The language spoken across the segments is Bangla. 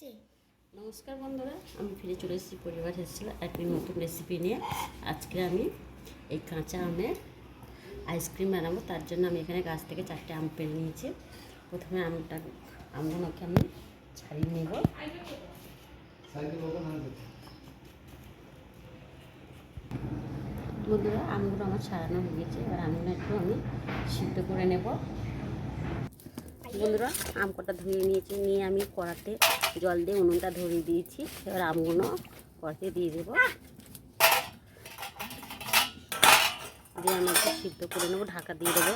নমস্কার বন্ধুরা, আমি ফিরে চলে এসেছি পরিবার এসেছিল একটি নতুন রেসিপি নিয়ে। আজকে আমি এই কাঁচা আমের আইসক্রিম বানাবো, তার জন্য আমি এখানে গাছ থেকে চারটে আম পেরে নিয়েছি। প্রথমে আমটা, আমগুলোকে আমি ছাড়িয়ে নেব। বন্ধুরা, আমগুলো আমার ছাড়ানো হয়ে গেছে। এবার আমগুলো একটু আমি সিদ্ধ করে নেব। বন্ধুরা আম কটা ধুয়ে নিয়েছি নিয়ে আমি কড়াতে জল দিয়ে উনুনটা ধরিয়ে দিয়েছি। এবার আমগুলো কড়াতে দিয়ে দেবো। দিয়ে আমি একটু সিদ্ধ করে নেব ঢাকা দিয়ে দেবো।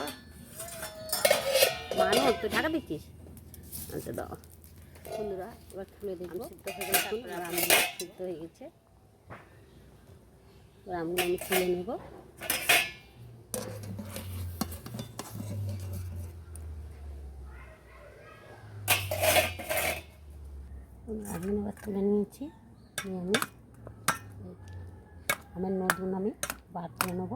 মানে একটু ঢাকা দিচ্ছিস? আচ্ছা দাও। বন্ধুরা এবার খুলে দেখব সিদ্ধ হয়ে গেছে। আর আমগুলো সিদ্ধ হয়ে গেছে। এবার আমগুলো আমি খুলে নেব। আগুন এবার তুলে নিয়েছি। নিয়ে আমি আমার নতুন আমি বার করে নেব।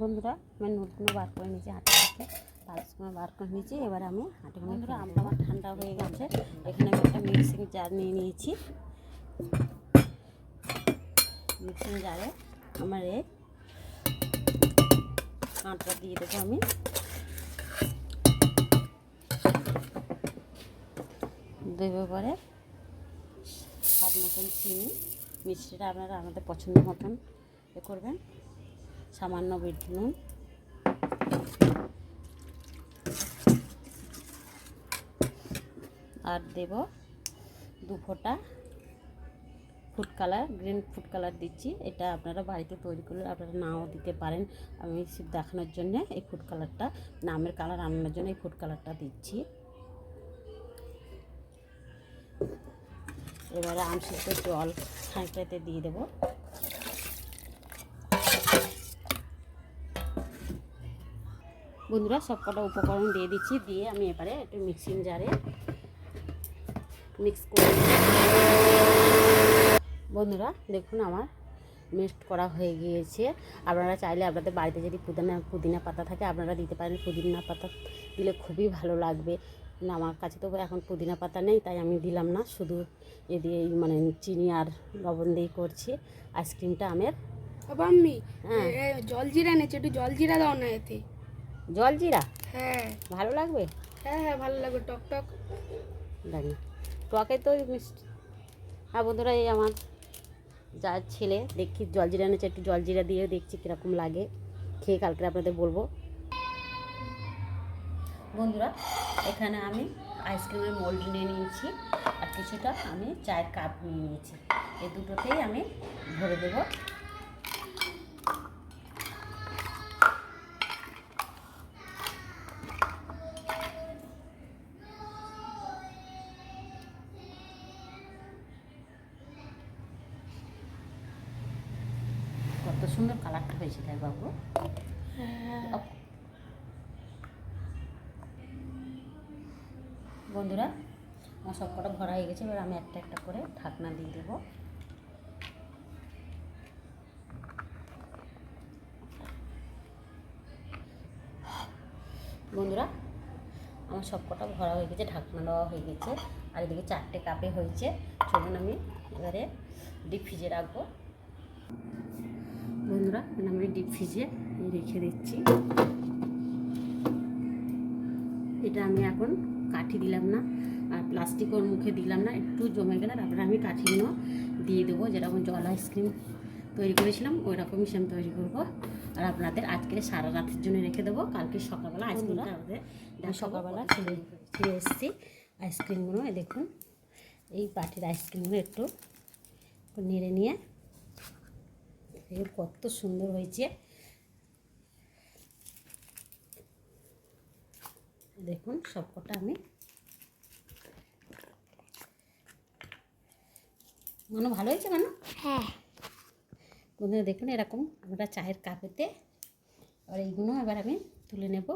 বন্ধুরা আমি নোটগুলো বার করে নিয়েছি হাতে থেকে পালসগুলো বার করে নিয়েছি এবার আমি হাঁটুগুলো বন্ধুরা আমটা আমার ঠান্ডা হয়ে গেছে। এখানে আমি একটা মিক্সিং জার নিয়ে নিয়েছি। মিক্সিং জারে আমার এই কাঁটা দিয়ে দেবো আমি। দেবো পরে স্বাদ মতন চিনি। মিষ্টিটা আপনারা আমাদের পছন্দ মতন এ করবেন। সামান্য বিট নুন। আর দেব দু ফোঁটা food colour green food colour দিচ্ছি। এটা আপনারা বাড়িতে তৈরি করলে আপনারা নাও দিতে পারেন। আমি দেখানোর জন্য এই ফুড কালারটা নামের কালার আনানোর জন্য এই ফুড কালারটা দিচ্ছি। এবারে আম সিদ্ধ জল খানিকটাতে দিয়ে দেবো। বন্ধুরা সব কটা উপকরণ দিয়ে দিচ্ছি। দিয়ে আমি এবারে একটু মিক্সিং জারে মিক্স করে বন্ধুরা দেখুন আমার মিক্সড করা হয়ে গিয়েছে। আপনারা চাইলে আপনাদের বাড়িতে যদি পুদিনা পুদিনা পাতা থাকে আপনারা দিতে পারেন। পুদিনা পাতা দিলে খুবই ভালো লাগবে। না আমার কাছে তো এখন পুদিনা পাতা নেই তাই আমি দিলাম না। শুধু এ দিয়েই মানে চিনি আর লবণ দিয়েই করছি। আইসক্রিমটা আমের। বাবা আমি হ্যাঁ। জল জিরা এনেছি? একটু জল জিরা দাও না এতে। জল জিরা? হ্যাঁ। ভালো লাগবে? হ্যাঁ হ্যাঁ ভালো লাগবে। টক টক। জানি টকে তো মিষ্টি হ্যাঁ বন্ধুরা এই আমার যার ছেলে, দেখি জলজিরা নিচে একটু জলজিরা দিয়ে দেখছি কীরকম লাগে। খেয়ে কালকে আপনাদের বলব। বন্ধুরা, এখানে আমি আইসক্রিমের মোল্ড নিয়ে নিয়েছি আর কিছুটা আমি চায়ের কাপ নিয়ে নিয়েছি। এই দুটোতেই আমি ভরে দেবো। সুন্দর কালারটা হয়েছে তাই বাবু? হ্যাঁ। বন্ধুরা আমার সব কটা ভরা হয়ে গেছে এবার আমি একটা একটা করে ঢাকনা দিয়ে দেবো। বন্ধুরা আমার সব কটা ভরা হয়ে গেছে ঢাকনা দেওয়া হয়ে গেছে আর এদিকে চারটে কাপে হয়েছে। চলুন আমি এবারে ডিপ ফ্রিজে রাখব। বন্ধুরা এখানে আমি ডিপ ফ্রিজে রেখে দিচ্ছি। এটা আমি এখন কাঠি দিলাম না আর প্লাস্টিক ওর মুখে দিলাম না একটু জমে গেলে তারপরে আমি কাঠিগুলো দিয়ে দেবো যেরকম জল আইসক্রিম তৈরি করেছিলাম ওই রকমই সেম তৈরি করব। আর আপনাদের আজকে সারা রাতের জন্য রেখে দেবো কালকে সকালবেলা আইসক্রিমটা আমাদের আমি সকালবেলা ছেড়ে ছেড়ে এসেছি আইসক্রিমগুলো দেখুন এই পাটির আইসক্রিমগুলো একটু নেড়ে নিয়ে দেখুন কত সুন্দর হয়েছে। দেখুন সবকটা আমি মানে ভালো হয়েছে মানে হ্যাঁ। বন্ধুরা দেখুন এরকম আমরা চায়ের কাপেতে আর এইগুলো এবার আমি তুলে নেব।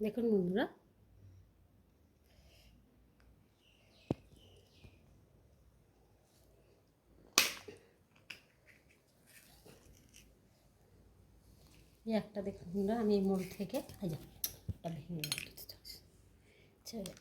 দেখুন বন্ধুরা এই একটা দেখুন আমি এই মোড় থেকে আজ একটা ভেঙে। ছেড়ে